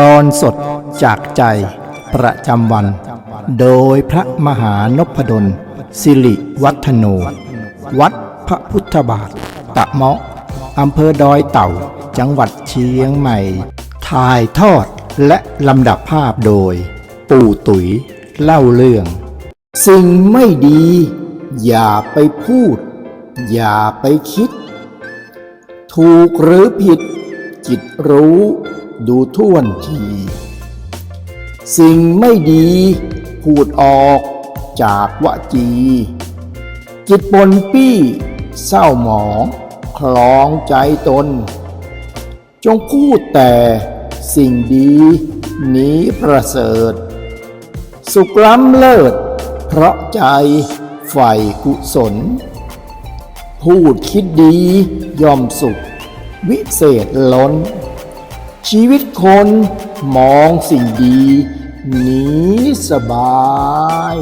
ตอนสดจากใจประจำวัน โดยพระมหานพดล สิริวัฒโน วัดพระพุทธบาท ตะเมาะอำเภอดอยเต่า จังหวัดเชียงใหม่ ถ่ายทอดและลำดับภาพโดย ปู่ตุ๋ยเล่าเรื่อง สิ่งไม่ดี อย่าไปพูด อย่าไปคิด ถูกหรือผิด จิตรู้ดูท่วนที สิ่งไม่ดีพูดออกจากวจี จิตปนปี้เศร้าหมองคลองใจตน จงพูดแต่สิ่งดีนี้ประเสริฐ สุขล้ำเลิศ เพราะใจใฝ่กุศล พูดคิดดีย่อมสุข วิเศษล้น ชีวิตคนมองสิ่งดีหนีสบาย